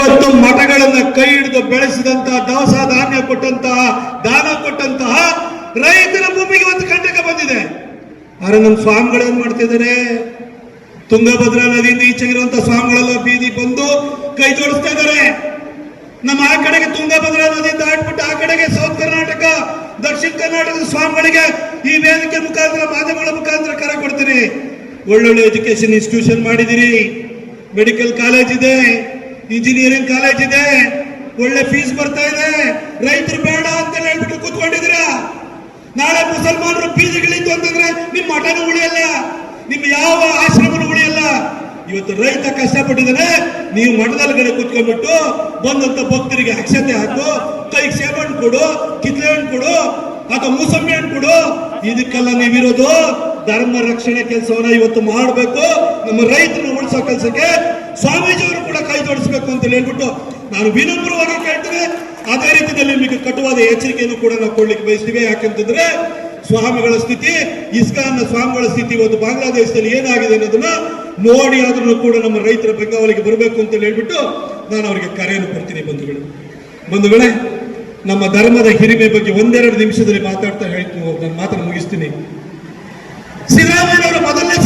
ಇವತ್ತು ಮಠಗಳನ್ನ ಕೈ ಹಿಡಿದು ಬೆಳೆಸಿದಂತಹ ದವಸ ಧಾನ್ಯ ಕೊಟ್ಟಂತಹ, ದಾನ ಕೊಟ್ಟಂತಹ ರೈತರ ಭೂಮಿಗೆ ಒಂದು ಕಂಟಕ ಬಂದಿದೆ. ಆದ್ರೆ ನಮ್ಮ ಸ್ವಾಮಿಗಳು ಏನ್ ಮಾಡ್ತಿದ್ದಾರೆ? ತುಂಗಭದ್ರಾ ನದಿಯಿಂದ ಈಚೆಗಿರುವಂತಹ ಸ್ವಾಮಿಗಳೆಲ್ಲ ಬೀದಿ ಬಂದು ಕೈ ಜೋಡಿಸ್ತಾ ಇದ್ದಾರೆ. ನಮ್ಮ ಆ ಕಡೆಗೆ ತುಂಗಭದ್ರಾ ನದಿ ದಾಟ್ಬಿಟ್ಟು ಆ ಕಡೆಗೆ ಸೌತ್ ಕರ್ನಾಟಕ, ದಕ್ಷಿಣ ಕರ್ನಾಟಕದ ಸ್ವಾಮಿಗಳಿಗೆ ಈ ವೇದಿಕೆ ಮುಖಾಂತರ, ಮಾಧ್ಯಮಗಳ ಮುಖಾಂತರ ಕರೆ ಕೊಡ್ತೀನಿ. ಒಳ್ಳೊಳ್ಳೆ ಎಜುಕೇಶನ್ ಇನ್ಸ್ಟಿಟ್ಯೂಷನ್ ಮಾಡಿದಿರಿ ಮೆಡಿಕಲ್ ಕಾಲೇಜ್ ಇದೆ. ಇಂಜಿನಿಯರಿಂಗ್ ಕಾಲೇಜ್ ಇದೆ. ಒಳ್ಳೆ ಫೀಸ್ ಬರ್ತಾ ಇದೆ. ರೈತರು ಬೇಡ ಅಂತ ಹೇಳ್ಬಿಟ್ಟು ಕೂತ್ಕೊಂಡಿದ್ರ ನಾಳೆ ಮುಸಲ್ಮಾನರು ಬೀದಿಗಳಿತ್ತು ಅಂತಂದ್ರೆ ನಿಮ್ಮ ಮಠನೂ ಉಳಿಯಲ್ಲ, ನಿಮ್ಮ ಯಾವ ಆಶ್ರಮನೂ ಉಳಿಯಲ್ಲ. ಇವತ್ತು ರೈತ ಕಷ್ಟಪಟ್ಟಿದ್ದಾನೆ. ನೀವು ಮಠದಲ್ಲಿ ಕಡೆ ಕುತ್ಕೊಂಡ್ಬಿಟ್ಟು ಬಂದಂತ ಭಕ್ತರಿಗೆ ಅಕ್ಷತೆ ಹಾಕು, ಕೈಗೆ ಸೇಬೆ ಹಣ್ಣು ಕೊಡು ಕಿತ್ಲೆ ಹಣ್ಣು ಕೊಡು, ಅಥವಾ ಮೂಸಂಬಿ ಹಣ್ಣು ಕೊಡು. ಇದಕ್ಕೆಲ್ಲ ನೀವಿರೋದು ಧರ್ಮ ರಕ್ಷಣೆ ಕೆಲಸವನ್ನ ಇವತ್ತು ಮಾಡಬೇಕು. ನಮ್ಮ ರೈತನ ಉಳಿಸೋ ಕೆಲಸಕ್ಕೆ ಸ್ವಾಮೀಜಿಯವರು ಕೂಡ ಅಂತ ಹೇಳ್ಬಿಟ್ಟು ನಾನು ವಿನಮ್ರವಾಗಿ ಕೇಳ್ತೇನೆ. ಅದೇ ರೀತಿಯಲ್ಲಿ ನಿಮಗೆ ಕಟುವಾದ ಎಚ್ಚರಿಕೆಯನ್ನು ಕೂಡ ನಾವು ಕೊಡ್ಲಿಕ್ಕೆ ಬಯಸ್ತೀವಿ. ಯಾಕಂತಂದ್ರೆ ಸ್ವಾಮಿಗಳ ಸ್ಥಿತಿ, ಇಸ್ಕಾನ್ನ ಸ್ವಾಮಿಗಳ ಸ್ಥಿತಿ ಒಂದು ಬಾಂಗ್ಲಾದೇಶದಲ್ಲಿ ಏನಾಗಿದೆ ಅನ್ನೋದನ್ನ ನೋಡಿ ಆದ್ರೂ ಕೂಡ ನಮ್ಮ ರೈತರ ಬೆಂಗಾವಲಿಗೆ ಬರಬೇಕು ಅಂತ ಹೇಳ್ಬಿಟ್ಟು ನಾನು ಅವರಿಗೆ ಕರೆಯನ್ನು ಕೊಡ್ತೀನಿ ಬಂಧುಗಳು. ಬಂಧುಗಳೇ, ನಮ್ಮ ಧರ್ಮದ ಹಿರಿಮೆ ಬಗ್ಗೆ ಒಂದೆರಡು ನಿಮಿಷದಲ್ಲಿ ಮಾತಾಡ್ತಾ ಹೇಳ್ತೀನಿ. ನಾನು ಮಾತನ್ನು ಮುಗಿಸ್ತೀನಿ. ಸಿದ್ದರಾಮಯ್ಯನವರು ಮೊದಲನೇ